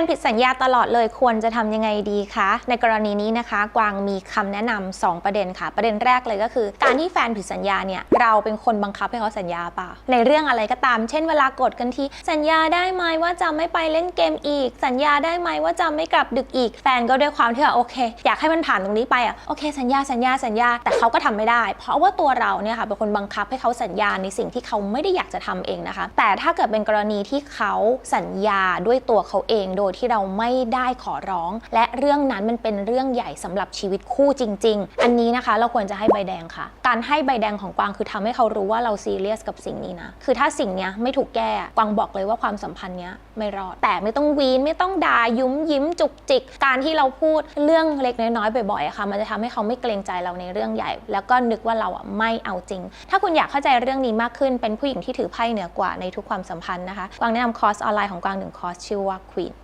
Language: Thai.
นผิดสัญญาตลอดเลยควรจะทำยังไงดีคะ ในกรณีนี้นะคะ กวางมีคำแนะนำสองประเด็นค่ะ ประเด็นแรกเลยก็คือ การที่แฟนผิดสัญญาเนี่ยเราเป็นคนบังคับให้เขาสัญญาเปล่า ในเรื่องอะไรก็ตาม เช่นเวลากดกันทีสัญญาได้ไหมว่าจะไม่ไปเล่นเกมอีก สัญญาได้ไหมว่าจะไม่กลับดึกอีก แฟนก็ด้วยความที่ว่าโอเค อยากให้มันผ่านตรงนี้ไปอะโอเค สัญญาสัญญาสัญญาแต่เขาก็ทำไม่ได้ เพราะว่าตัวเราเนี่ยค่ะเป็นคนบังคับให้เขาสัญญาในสิ่งที่เขาไม่ได้อยากจะทำเองนะคะ แต่ถ้าเกิดเป็นกรณีที่เขาสัญญาด้วยตัวเขาเองโดยที่เราไม่ได้ขอร้อง และเรื่องนั้นมันเป็นเรื่องใหญ่สำหรับชีวิตคู่จริง ๆ อันนี้นะคะ เราควรจะให้ใบแดงค่ะ การให้ใบแดงของกวางคือทำให้เขารู้ว่าเราซีเรียสกับสิ่งนี้นะ คือถ้าสิ่งนี้ไม่ถูกแก้กวางบอกเลยว่าความสัมพันธ์นี้ไม่รอด แต่ไม่ต้องวีนไม่ต้องด่ายุ้มยิ้มจุกจิก การที่เราพูดเรื่องเล็กน้อยๆบ่อยๆค่ะ มันจะทำให้เขาไม่เกรงใจเราในเรื่องใหญ่ แล้วก็นึกว่าเราอะไม่เอาจริง ถ้าคุณอยากเข้าใจเรื่องนี้มากขึ้นเป็นผู้หญิงที่ถือไพ่เหนือกว่าในทุกความสัมพันธ์นะคะกวางแนะนำคอร์สออนไลน์ของกวางหนึ่งคอร์สชื่อว่า Queen